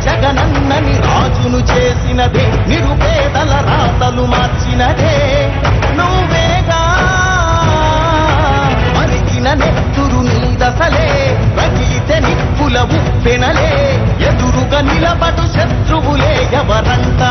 జగనన్నని రాజును చేసినదే నిరుపేదల రాతలు మార్చినదే. నువ్వేగా మరిగిన నెత్తురు నీదసలే రగిలితే నిప్పుల ఉప్పెనలే. ఎదురుగా నిలబడు శత్రువులే ఎవరంటా?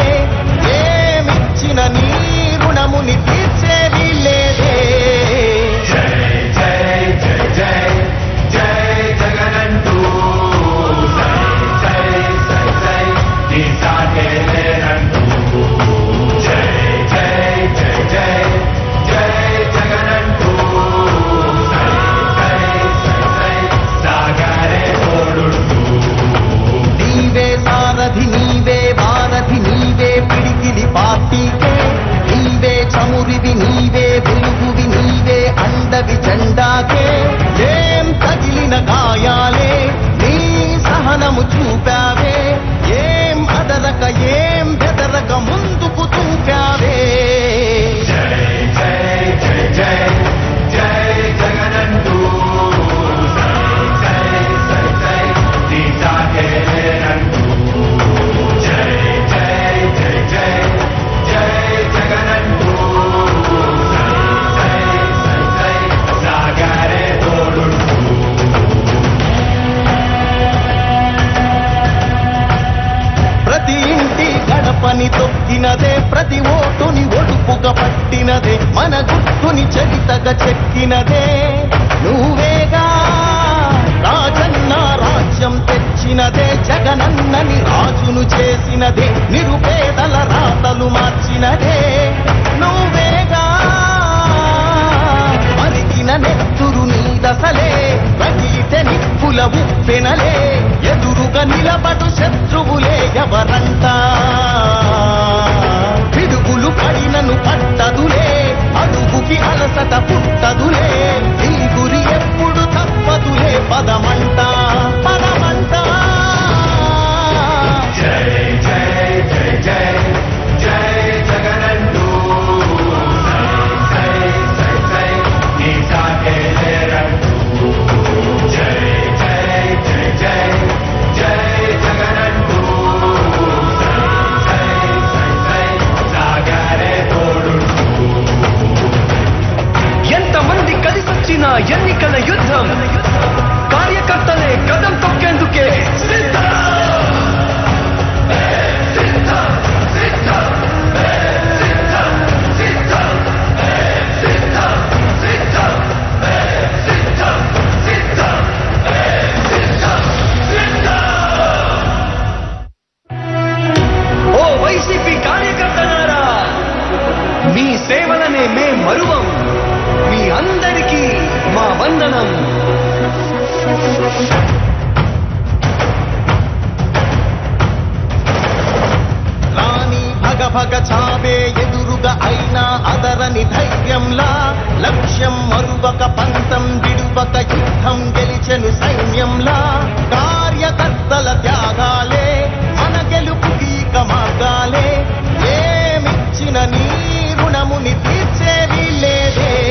అండవి జెండాకే ఏం తగిలిన గాయాలే నీ సహనము చూపే తొక్కినదే ప్రతి ఓటుని ఒడుపుగా పట్టినదే మన గుర్తుని చరితగా చెక్కినదే. నువ్వేగా రాజన్న రాజ్యం తెచ్చినదే జగనన్నని రాజును చేసినదే నిరుపేదల రాతలు మార్చినదే. రసలే రగిలితే నిప్పుల ఉప్పెనలే ఎదురుగా నిలబడు శత్రువులే ఎవరంట? పిడుగులు పడినను పట్టు రాణి చావే ఎదురుగా అయినా అదరని ధైర్యంలా లక్ష్యం మరువక పంతం విడువక యుద్ధం గెలిచెను సైన్యంలా. కార్యకర్తల త్యాగాలే మన గెలుపు గీక మార్గాలే. ఏమిచ్చిన నీ రుణముని తీర్చేది లేదే.